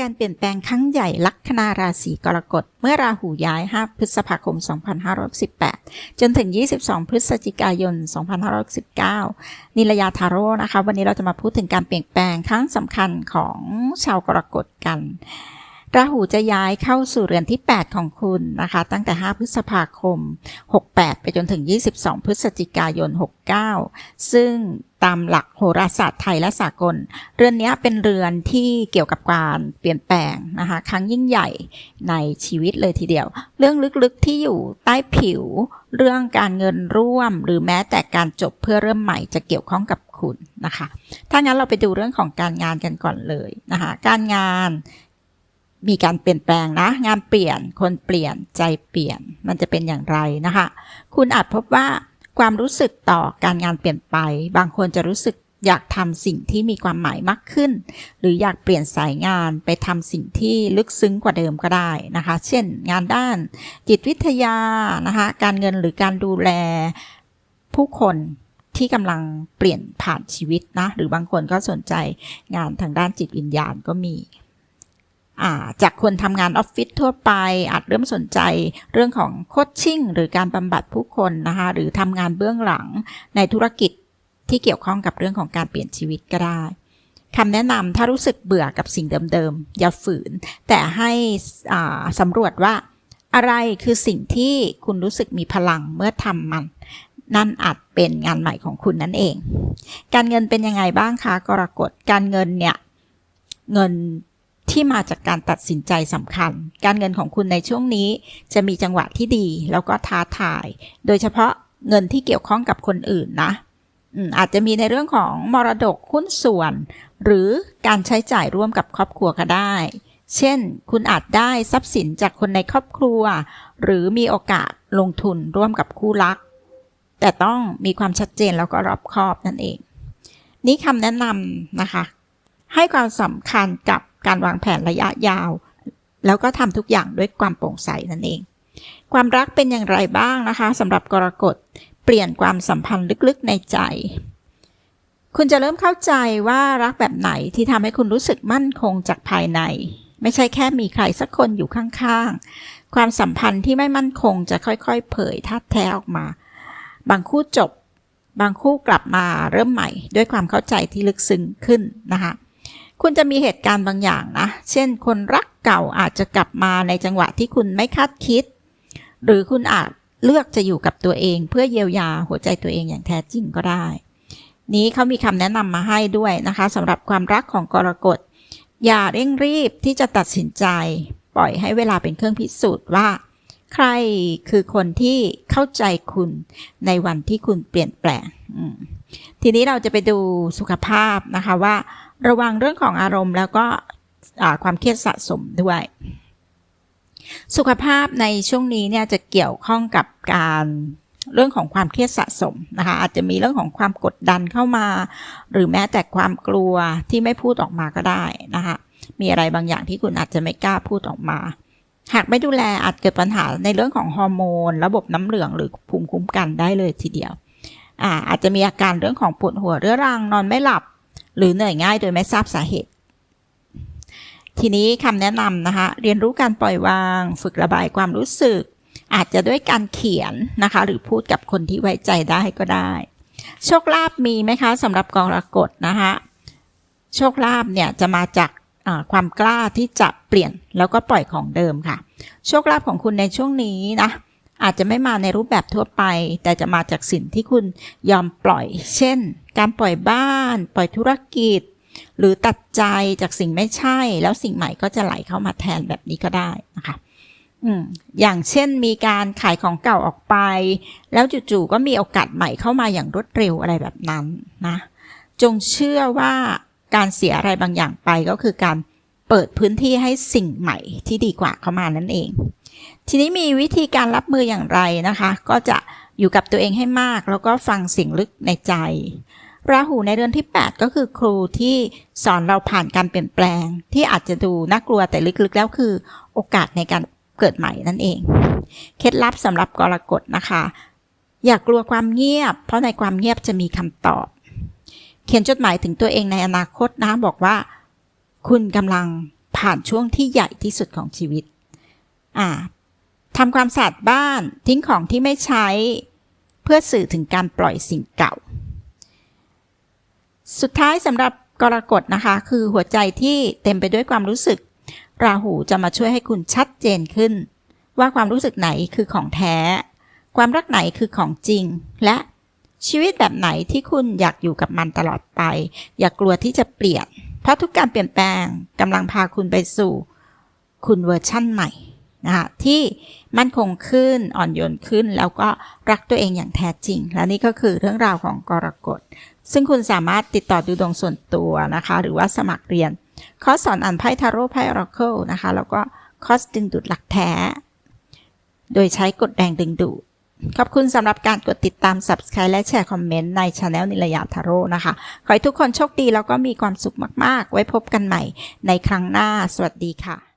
การเปลี่ยนแปลงครั้งใหญ่ลัคนาราศีกรกฎ เมื่อราหูย้าย 5 พฤษภาคม 2518 จนถึง 22 พฤศจิกายน 2519 นิลยาทาโร่นะคะ วันนี้เราจะมาพูดถึงการเปลี่ยนแปลงครั้งสำคัญของชาวกรกฎกันราหูจะย้ายเข้าสู่เรือนที่ 8 ของคุณนะคะ ตั้งแต่ 5 พฤษภาคม 68 ไปจนถึง 22 พฤศจิกายน 69 ซึ่ง ตามหลักโหราศาสตร์ไทยและสากล เรือนนี้เป็นเรือนที่เกี่ยวกับการเปลี่ยนแปลงนะคะครั้งยิ่งใหญ่ในชีวิตเลยทีเดียว เรื่องลึกๆที่อยู่ใต้ผิว เรื่องการเงินร่วม หรือแม้แต่การจบเพื่อเริ่มใหม่จะเกี่ยวข้องกับคุณนะคะ ถ้างั้นเราไปดูเรื่องของการงานกันก่อนเลยนะคะการงานมีการเปลี่ยนแปลงนะ งานเปลี่ยนคนเปลี่ยนใจเปลี่ยนมันจะเป็นอย่างไรนะคะ คุณอาจพบว่า ความรู้สึกต่อการงานเปลี่ยนไป บางคนจะรู้สึกอยากทำสิ่งที่มีความหมายมากขึ้น หรืออยากเปลี่ยนสายงานไปทำสิ่งที่ลึกซึ้งกว่าเดิมก็ได้นะคะ เช่น งานด้านจิตวิทยานะคะ การเงินหรือการดูแลผู้คนที่กำลังเปลี่ยนผ่านชีวิตนะ หรือบางคนก็สนใจงานทางด้านจิตวิญญาณก็มี จากคนทำงานออฟฟิศทั่วไป อาจเริ่มสนใจเรื่องของโคชชิ่งหรือการบำบัดผู้คนนะคะหรือทำงานเบื้องหลังในธุรกิจที่เกี่ยวข้องกับเรื่องของการเปลี่ยนชีวิตก็ได้คำแนะนำถ้ารู้สึกเบื่อกับสิ่งเดิมๆ อย่าฝืน แต่ให้สำรวจว่าอะไรคือสิ่งที่คุณรู้สึกมีพลังเมื่อทำมัน นั่นอาจเป็นงานใหม่ของคุณนั่นเอง การเงินเป็นยังไงบ้างคะกรกฎการเงินเนี่ยเงิน ที่มาจากการตัดสินใจสำคัญ การเงินของคุณในช่วงนี้จะมีจังหวะที่ดีแล้วก็ท้าทาย โดยเฉพาะเงินที่เกี่ยวข้องกับคนอื่นนะอาจจะมีในเรื่องของมรดกหุ้นส่วน หรือการใช้จ่ายร่วมกับครอบครัวก็ได้ เช่น คุณอาจได้ทรัพย์สินจากคนในครอบครัว หรือมีโอกาสลงทุนร่วมกับคู่รัก แต่ต้องมีความชัดเจนแล้วก็รอบคอบนั่นเอง นี่คำแนะนำนะคะ ให้ความสำคัญกับ การวางแผนระยะยาว แล้วก็ทำทุกอย่างด้วยความโปร่งใสนั่นเอง ความรักเป็นอย่างไรบ้างนะคะสำหรับกรกฎเปลี่ยนความสัมพันธ์ลึกๆในใจ คุณจะเริ่มเข้าใจว่ารักแบบไหนที่ทำให้คุณรู้สึกมั่นคงจากภายใน ไม่ใช่แค่มีใครสักคนอยู่ข้างๆ ความสัมพันธ์ที่ไม่มั่นคงจะค่อยๆ เผยทัดแท้ออกมา บางคู่จบบางคู่กลับมาเริ่มใหม่ด้วยความเข้าใจที่ลึกซึ้งขึ้นนะคะ คุณจะมีเหตุการณ์บางอย่างนะ เช่น คนรักเก่าอาจจะกลับมาในจังหวะที่คุณไม่คาดคิด หรือคุณอาจเลือกจะอยู่กับตัวเอง เพื่อเยียวยาหัวใจตัวเองอย่างแท้จริงก็ได้ นี้เขามีคำแนะนำมาให้ด้วยนะคะสำหรับความรักของกรกฎ อย่าเร่งรีบที่จะตัดสินใจ ปล่อยให้เวลาเป็นเครื่องพิสูจน์ว่า ใครคือคนที่เข้าใจคุณในวันที่คุณเปลี่ยนแปลง ทีนี้เราจะไปดูสุขภาพนะคะว่า ระวังเรื่องของอารมณ์แล้วก็ความเครียดสะสมด้วย สุขภาพในช่วงนี้เนี่ยจะเกี่ยวข้องกับการเรื่องของความเครียดสะสมนะคะอาจจะมีเรื่องของความกดดันเข้ามา หรือแม้แต่ความกลัวที่ไม่พูดออกมาก็ได้นะคะมีอะไรบางอย่างที่คุณอาจจะไม่กล้าพูดออกมา หากไม่ดูแลอาจเกิดปัญหาในเรื่องของฮอร์โมน ระบบน้ำเหลืองหรือภูมิคุ้มกันได้เลยทีเดียวอาอาจจะมีอาการเรื่องของปวดหัวเรื้อรังนอนไม่หลับ หรือเหนื่อยง่ายโดยไม่ทราบสาเหตุ ทีนี้คำแนะนำนะคะ เรียนรู้การปล่อยวาง ฝึกระบายความรู้สึก อาจจะด้วยการเขียนนะคะ หรือพูดกับคนที่ไว้ใจได้ก็ได้ โชคลาภมีไหมคะสำหรับกองรกฎนะคะโชคลาภเนี่ยจะมาจากความกล้าที่จะเปลี่ยนแล้วก็ปล่อยของเดิมค่ะ โชคลาภของคุณในช่วงนี้นะ อาจจะไม่มาในรูปแบบทั่วไป แต่จะมาจากสิ่งที่คุณยอมปล่อย เช่น การปล่อยบ้าน ปล่อยธุรกิจ หรือตัดใจจากสิ่งไม่ใช่ แล้วสิ่งใหม่ก็จะไหลเข้ามาแทนแบบนี้ก็ได้นะคะอืมอย่างเช่นมีการขายของเก่าออกไป แล้วจู่ๆก็มีโอกาสใหม่เข้ามาอย่างรวดเร็วอะไรแบบนั้นนะ จงเชื่อว่าการเสียอะไรบางอย่างไปก็คือการเปิดพื้นที่ให้สิ่งใหม่ที่ดีกว่าเข้ามานั่นเอง ทีนี้มีวิธีการรับมืออย่างไรนะคะ ก็จะอยู่กับตัวเองให้มาก แล้วก็ฟังสิ่งลึกในใจราหูในเดือนที่ 8 ก็คือครูที่สอนเราผ่านการเปลี่ยนแปลง ที่อาจจะดูน่ากลัวแต่ลึกๆ แล้วคือโอกาสในการเกิดใหม่นั่นเอง เคล็ดลับสำหรับกรกฎนะคะ อย่ากลัวความเงียบ เพราะในความเงียบจะมีคำตอบ เขียนจดหมายถึงตัวเองในอนาคตนะบอกว่า คุณกำลังผ่านช่วงที่ใหญ่ที่สุดของชีวิต อ่า ทำความสะอาดบ้านทิ้งของที่ไม่ใช้ เพื่อสื่อถึงการปล่อยสิ่งเก่า สุดท้ายสำหรับกรกฎนะคะ คือหัวใจที่เต็มไปด้วยความรู้สึก ราหูจะมาช่วยให้คุณชัดเจนขึ้น ว่าความรู้สึกไหนคือของแท้ ความรักไหนคือของจริง และชีวิตแบบไหนที่คุณอยากอยู่กับมันตลอดไป อย่ากกลัวที่จะเปลี่ยน เพราะทุกการเปลี่ยนแปลงกำลังพาคุณไปสู่ คุณเวอร์ชั่นใหม่ นะคะที่มั่นคงขึ้นอ่อนโยนขึ้น แล้วก็รักตัวเองอย่างแท้จริง และนี่ก็คือเรื่องราวของกรกฎ ซึ่งคุณสามารถติดต่อดูดวงส่วนตัวนะคะ หรือว่าสมัครเรียนคอร์สสอนอ่านไพ่ทาโร่ไพ่ออราเคิลนะคะ แล้วก็คอร์สดึงดูดหลักแท้ โดยใช้กฎแดงดึงดูดขอบคุณสำหรับการกดติดตาม Subscribe และแชร์คอมเมนต์ในช anel นิลยาทาโร่นะคะ ขอให้ทุกคนโชคดีแล้วก็มีความสุขมาก ๆ ไว้พบกันใหม่ในครั้งหน้า สวัสดีค่ะ